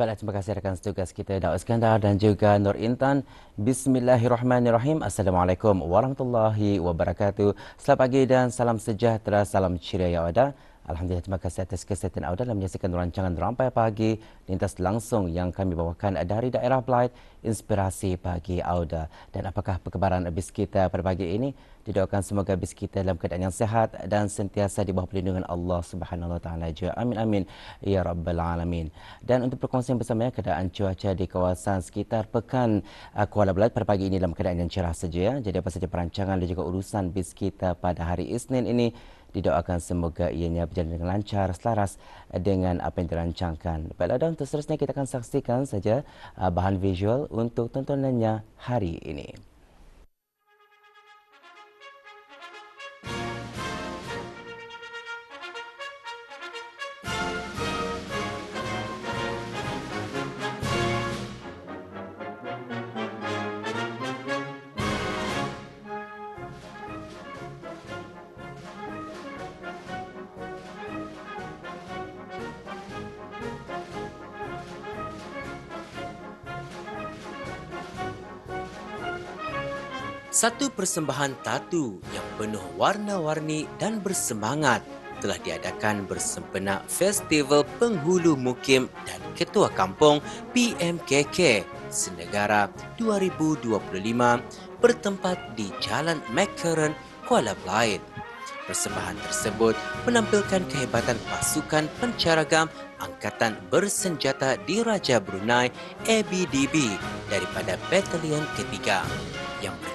Baiklah, terima kasih rakan setugas kita Daud Iskandar dan juga Nur Intan. Bismillahirrahmanirrahim. Assalamualaikum warahmatullahi wabarakatuh. Selamat pagi dan salam sejahtera, salam ceria ya ada. Alhamdulillah terima kasih atas kesetiaan anda dalam menyaksikan rancangan Rampai Pagi lintas langsung yang kami bawakan dari daerah Blight Inspirasi Pagi Auda. Dan apakah perkembangan bis kita pada pagi ini? Didoakan semoga bis kita dalam keadaan yang sehat dan sentiasa di bawah perlindungan Allah Subhanahu Wa Taala. Amin amin ya rabbal alamin. Dan untuk perkongsian bersama keadaan cuaca di kawasan sekitar Pekan uh, Kuala Belait pada pagi ini dalam keadaan yang cerah saja. Jadi apa saja perancangan dan juga urusan bis kita pada hari Isnin ini didoakan semoga ianya berjalan dengan lancar, selaras dengan apa yang dirancangkan. Baiklah dan seterusnya kita akan saksikan saja uh, bahan visual untuk tontonannya hari ini. Satu persembahan tatu yang penuh warna-warni dan bersemangat telah diadakan bersempenak Festival Penghulu Mukim dan Ketua Kampung PMKK Senegara 2025 bertempat di Jalan McCarran, Kuala Belait. Persembahan tersebut menampilkan kehebatan pasukan pencaragam Angkatan Bersenjata Diraja Brunei ABDB daripada Batalion Ketiga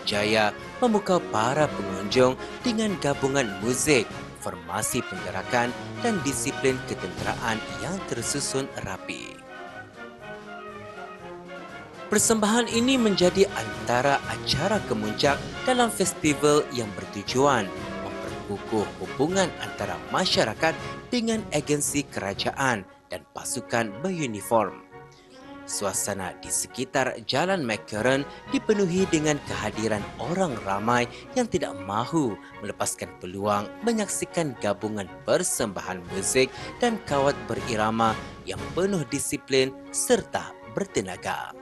berjaya memukau para pengunjung dengan gabungan muzik, formasi penggerakan dan disiplin ketenteraan yang tersusun rapi. Persembahan ini menjadi antara acara kemuncak dalam festival yang bertujuan memperkukuh hubungan antara masyarakat dengan agensi kerajaan dan pasukan beruniform. Suasana di sekitar Jalan McCarran dipenuhi dengan kehadiran orang ramai yang tidak mahu melepaskan peluang menyaksikan gabungan persembahan muzik dan kawat berirama yang penuh disiplin serta bertenaga.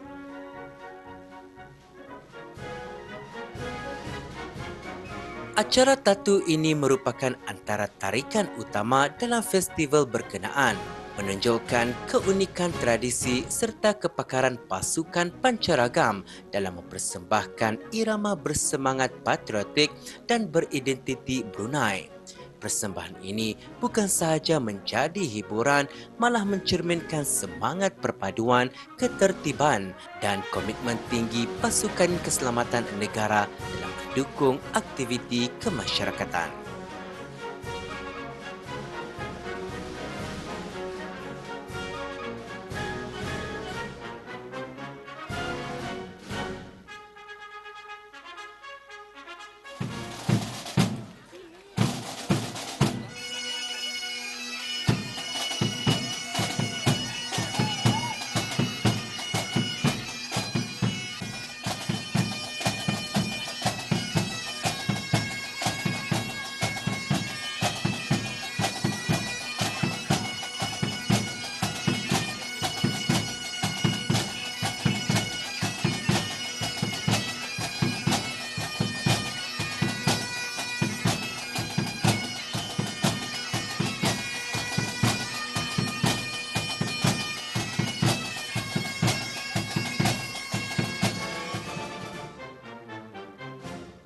Acara tatu ini merupakan antara tarikan utama dalam festival berkenaan menunjukkan keunikan tradisi serta kepakaran pasukan pancaragam dalam mempersembahkan irama bersemangat patriotik dan beridentiti Brunei. Persembahan ini bukan sahaja menjadi hiburan, malah mencerminkan semangat perpaduan, ketertiban dan komitmen tinggi pasukan keselamatan negara dalam mendukung aktiviti kemasyarakatan.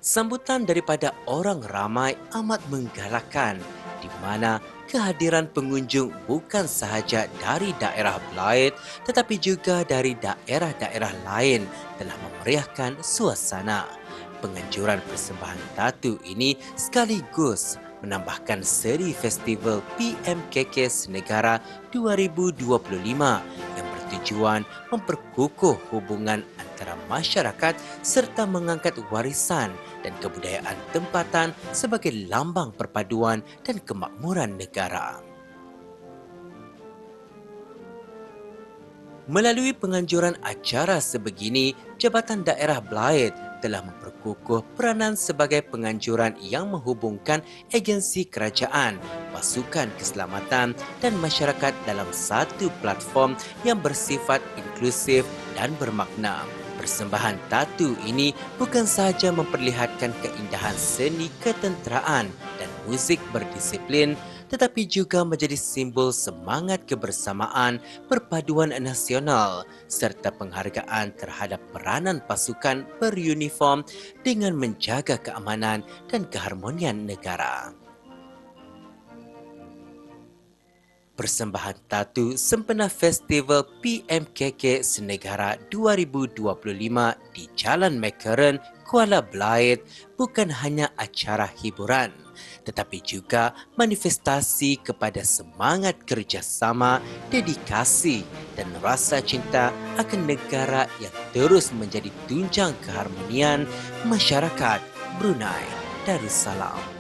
Sambutan daripada orang ramai amat menggalakkan di mana kehadiran pengunjung bukan sahaja dari daerah Belait tetapi juga dari daerah-daerah lain telah memeriahkan suasana. Penganjuran persembahan tatu ini sekaligus menambahkan seri festival PMKK Senegara 2025 yang bertujuan memperkukuh hubungan antara masyarakat serta mengangkat warisan dan kebudayaan tempatan sebagai lambang perpaduan dan kemakmuran negara. Melalui penganjuran acara sebegini, Jabatan Daerah Belait telah memperkukuh peranan sebagai penganjuran yang menghubungkan agensi kerajaan, pasukan keselamatan dan masyarakat dalam satu platform yang bersifat inklusif dan bermakna. Persembahan tatu ini bukan sahaja memperlihatkan keindahan seni ketenteraan dan muzik berdisiplin tetapi juga menjadi simbol semangat kebersamaan perpaduan nasional serta penghargaan terhadap peranan pasukan beruniform dengan menjaga keamanan dan keharmonian negara. Persembahan Tatu sempena Festival PMKK Senegara 2025 di Jalan Mccarran, Kuala Belait bukan hanya acara hiburan tetapi juga manifestasi kepada semangat kerjasama, dedikasi dan rasa cinta akan negara yang terus menjadi tunjang keharmonian masyarakat Brunei Darussalam.